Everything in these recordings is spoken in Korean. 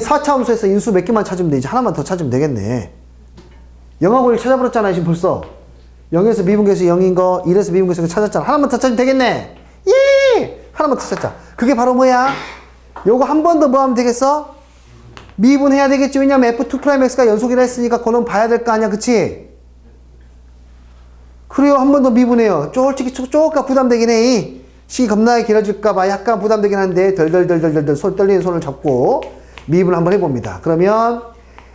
그러면 4차 함수에서 인수 몇 개만 찾으면 되지. 하나만 더 찾으면 되겠네. 0하고 1 찾아버렸잖아요, 지금 벌써. 0에서 미분계수 0인 거, 1에서 미분계수 찾았잖아. 하나만 더 찾으면 되겠네. 예! 하나만 더 찾자. 그게 바로 뭐야? 요거 한 번 더 뭐 하면 되겠어? 미분해야 되겠지. 왜냐면 F2'X가 연속이라 했으니까 그거는 봐야 될 거 아니야. 그치? 그래요. 한 번 더 미분해요. 솔직히 쪼까 부담되긴 해. 시기 겁나게 길어질까봐 약간 부담되긴 한데 덜덜덜덜덜 손 떨리는 손을 잡고 미분 한번 해봅니다. 그러면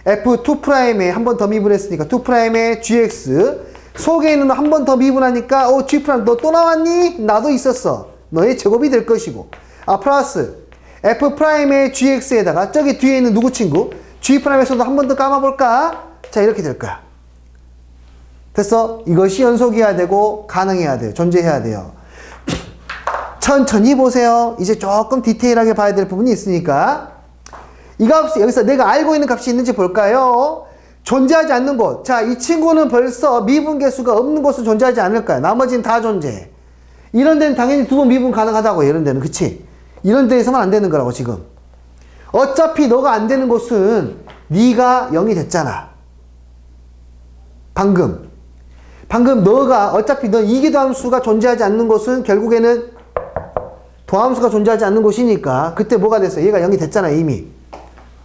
F2'에 한 번 더 미분했으니까 2'에 GX 속에 있는 한 번 더 미분하니까 어 G' 너또 나왔니? 나도 있었어. 너의 제곱이 될 것이고 아 플러스 F'의 GX에다가 저기 뒤에 있는 누구 친구 G'에서도 한 번 더 감아볼까? 자 이렇게 될 거야. 됐어? 이것이 연속이어야 되고 가능해야 돼요. 존재해야 돼요. 천천히 보세요. 이제 조금 디테일하게 봐야 될 부분이 있으니까. 이 값이 여기서 내가 알고 있는 값이 있는지 볼까요? 존재하지 않는 곳. 자, 이 친구는 벌써 미분계수가 없는 곳은 존재하지 않을까요? 나머지는 다 존재. 이런 데는 당연히 두 번 미분 가능하다고 이런 데는 그치? 이런 데에서만 안 되는 거라고 지금. 어차피 너가 안 되는 곳은 네가 0이 됐잖아. 방금. 방금 너가 어차피 너 이기도 함수가 존재하지 않는 곳은 결국에는 도함수가 존재하지 않는 곳이니까 그때 뭐가 됐어? 얘가 0이 됐잖아 이미.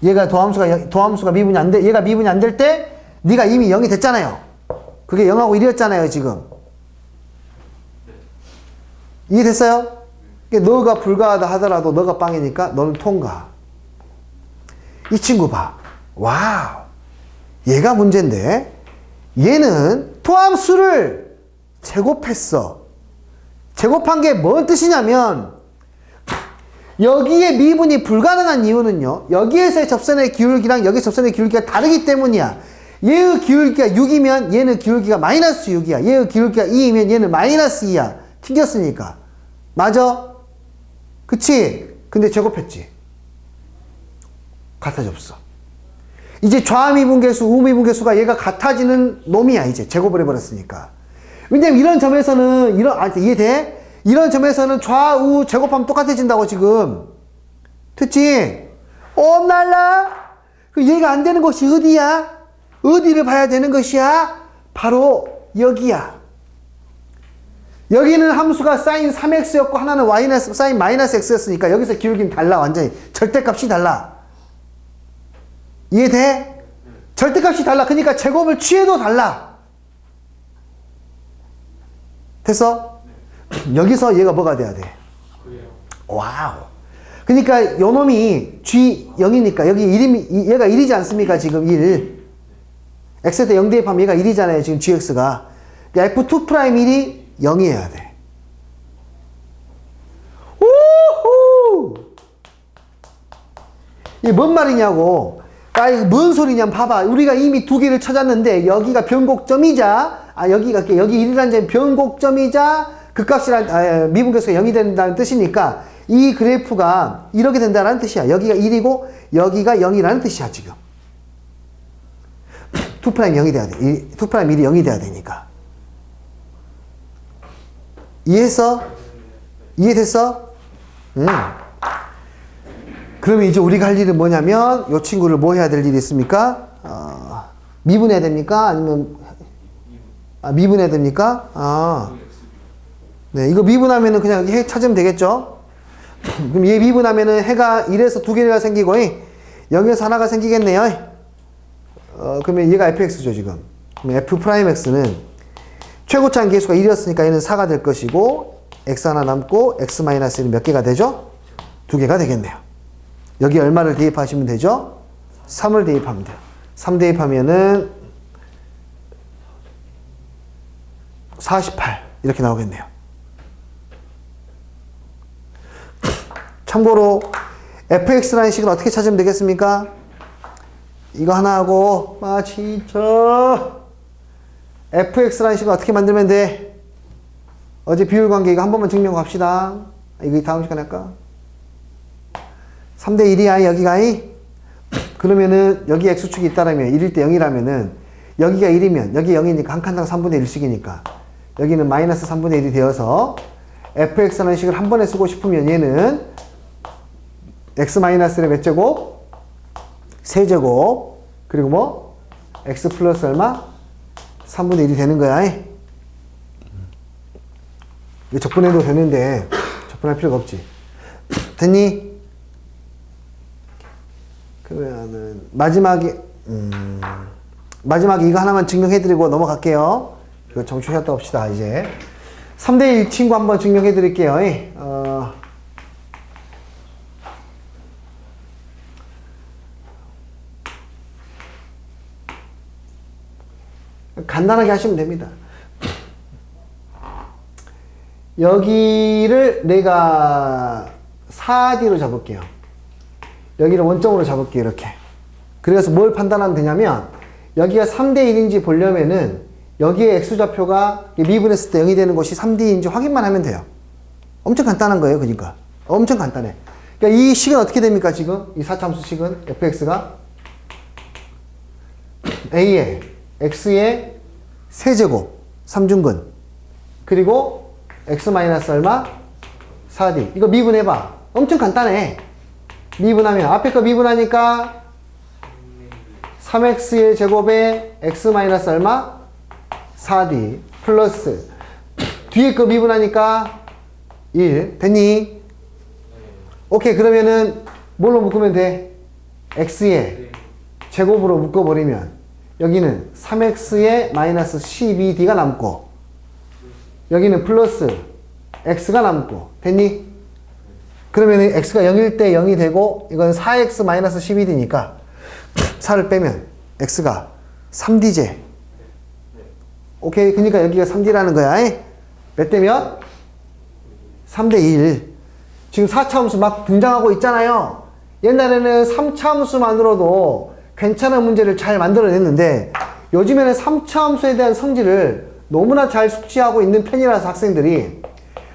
얘가 도함수가 영- 도함수가 미분이 안 돼. 얘가 미분이 안 될 때 네가 이미 0이 됐잖아요. 그게 0하고 1이었잖아요, 지금. 이해됐어요? 그러니까 너가 불가하다 하더라도 너가 빵이니까 너는 통과. 이 친구 봐. 와우. 얘가 문제인데 얘는 토함수를 제곱했어. 제곱한 게 뭔 뜻이냐면 여기에 미분이 불가능한 이유는요. 여기에서의 접선의 기울기랑 여기 접선의 기울기가 다르기 때문이야. 얘의 기울기가 6이면 얘는 기울기가 마이너스 6이야. 얘의 기울기가 2이면 얘는 마이너스 2야. 튕겼으니까. 맞아? 그치? 근데 제곱했지. 같아졌어. 이제 좌미분계수, 우미분계수가 얘가 같아지는 놈이야, 이제. 제곱을 해버렸으니까. 왜냐면 이런 점에서는, 이런, 아, 이해돼? 이런 점에서는 좌우 제곱하면 똑같아진다고, 지금. 됐지? 어, 날라? 그 얘가 안 되는 것이 어디야? 어디를 봐야 되는 것이야? 바로 여기야. 여기는 함수가 사인 3x였고 하나는 마이너스 사인 마이너스 x였으니까 여기서 기울기는 달라 완전히 절대값이 달라 이해돼? 절대값이 달라 그러니까 제곱을 취해도 달라 됐어? 여기서 얘가 뭐가 돼야 돼? 와우 그러니까 요놈이 g0이니까 여기 1이 얘가 1이지 않습니까 지금 1 x 때0 대입하면 얘가 1이잖아요 지금 gx가 그러니까 f2 프라임 1이 0이어야 돼. 우후! 이게 뭔 말이냐고. 아, 이거 뭔 소리냐 봐봐. 우리가 이미 두 개를 찾았는데, 여기가 변곡점이자, 아, 여기가, 여기 1이라는 점이 변곡점이자, 그 값이란, 아, 미분 계수가 0이 된다는 뜻이니까, 이 그래프가 이렇게 된다는 뜻이야. 여기가 1이고, 여기가 0이라는 뜻이야, 지금. 2 프라임 0이 돼야 돼. 2 프라임 1이 0이 돼야 되니까. 이해했어? 이해됐어? 응. 그러면 이제 우리가 할 일은 뭐냐면 이 친구를 뭐 해야 될 일이 있습니까? 어, 미분해야 됩니까? 아니면 아, 미분해야 됩니까? 아, 네 이거 미분하면은 그냥 해 찾으면 되겠죠? 그럼 얘 미분하면은 해가 1에서 두 개가 생기고 0에서 하나가 생기겠네요. 어, 그러면 얘가 fx죠 지금. 그럼 f 프라임 x는 최고차는 계수가 1이었으니까 얘는 4가 될 것이고 x 하나 남고 x 마이너스 1은 몇 개가 되죠? 두 개가 되겠네요. 여기 얼마를 대입하시면 되죠? 3을 대입하면 돼요. 3 대입하면은 48 이렇게 나오겠네요. 참고로 fx라는 식을 어떻게 찾으면 되겠습니까? 이거 하나 하고 아 진짜 fx라는 식을 어떻게 만들면 돼? 어제 비율 관계 이거 한 번만 증명 갑시다. 이거 다음 시간에 할까? 3대 1이야, 여기가 이? 그러면은 여기 x축이 있다라면 1일 때 0이라면은 여기가 1이면 여기 0이니까 한 칸당 3분의 1씩이니까 여기는 마이너스 3분의 1이 되어서 fx라는 식을 한 번에 쓰고 싶으면 얘는 x 마이너스의 몇 제곱? 세제곱 그리고 뭐 x 플러스 얼마? 3분의 1이 되는 거야. 이거 적분해도 되는데 적분할 필요가 없지. 됐니? 그러면은 마지막에 음, 마지막에 이거 하나만 증명해드리고 넘어갈게요. 이거 쉬었다 봅시다 이제. 3대1 친구 한번 증명해드릴게요. 어, 간단하게 하시면 됩니다. 여기를 내가 4D로 잡을게요. 여기를 원점으로 잡을게요. 이렇게. 그래서 뭘 판단하면 되냐면 여기가 3대1인지 보려면은 여기에 x좌표가 미분했을 때 0이 되는 것이 3D인지 확인만 하면 돼요. 엄청 간단한 거예요. 그러니까. 엄청 간단해. 그러니까 이 식은 어떻게 됩니까? 지금 이 4참수 식은 fx가 a의 x의 세제곱 3중근 그리고 x 마이너스 얼마? 4d 이거 미분해봐 엄청 간단해 미분하면 앞에 거 미분하니까 3x의 제곱에 x 마이너스 얼마? 4d 플러스 뒤에 거 미분하니까 1 됐니? 오케이 그러면은 뭘로 묶으면 돼? x의 제곱으로 묶어버리면 여기는 3x의 마이너스 12d가 남고 여기는 플러스 x가 남고 됐니? 그러면 x가 0일 때 0이 되고 이건 4x 마이너스 12d니까 4를 빼면 x가 3d제. 오케이? 그러니까 여기가 3d라는 거야. 몇대 몇? 3대 1 지금 4차함수 막 등장하고 있잖아요. 옛날에는 3차함수만으로도 괜찮은 문제를 잘 만들어냈는데 요즘에는 3차 함수에 대한 성질을 너무나 잘 숙지하고 있는 편이라서 학생들이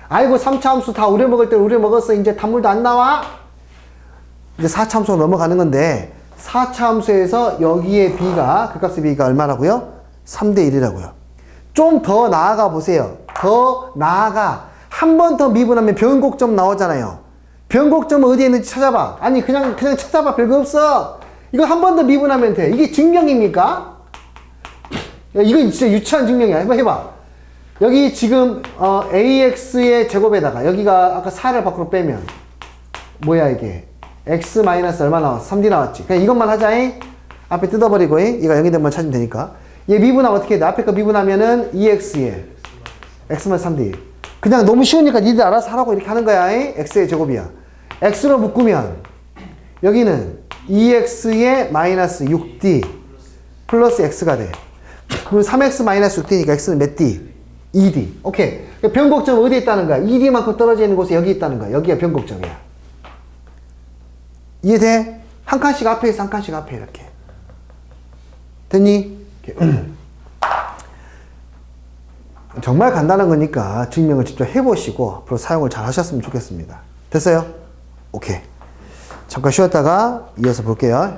아이고 3차 함수 다 우려먹을 때 우려먹었어. 이제 단물도 안 나와. 이제 4차 함수로 넘어가는 건데 4차 함수에서 여기에 b가 그 값의 b가 얼마라고요? 3대 1이라고요. 좀 더 나아가 보세요. 더 나아가. 한 번 더 미분하면 변곡점 나오잖아요. 변곡점은 어디에 있는지 찾아봐. 아니 그냥 그냥 찾아봐. 별거 없어 이거 한 번 더 미분하면 돼 이게 증명입니까? 야, 이건 진짜 유치한 증명이야. 해봐, 해봐. 여기 지금, 어, AX의 제곱에다가, 여기가 아까 4를 밖으로 빼면, 뭐야, 이게. X 마이너스 얼마 나왔어? 3D 나왔지. 그냥 이것만 하자잉. 앞에 뜯어버리고, 잉? 얘가 0이 되면 찾으면 되니까. 얘 미분하면 어떻게 돼? 앞에 거 미분하면은 2X에 X만 3D. 그냥 너무 쉬우니까 니들 알아서 하라고 이렇게 하는 거야, 잉? X의 제곱이야. X로 묶으면, 여기는 2X의 마이너스 6D 플러스 X가 돼. 그럼 3x 마이너스 6d니까 x는 몇 d? 2d. 오케이. 변곡점 어디에 있다는 거야? 2d만큼 떨어져 있는 곳에 여기 있다는 거야. 여기가 변곡점이야. 이해돼? 한 칸씩 앞에 있어, 한 칸씩 앞에 이렇게. 됐니? 정말 간단한 거니까 증명을 직접 해보시고 앞으로 사용을 잘 하셨으면 좋겠습니다. 됐어요? 오케이. 잠깐 쉬었다가 이어서 볼게요.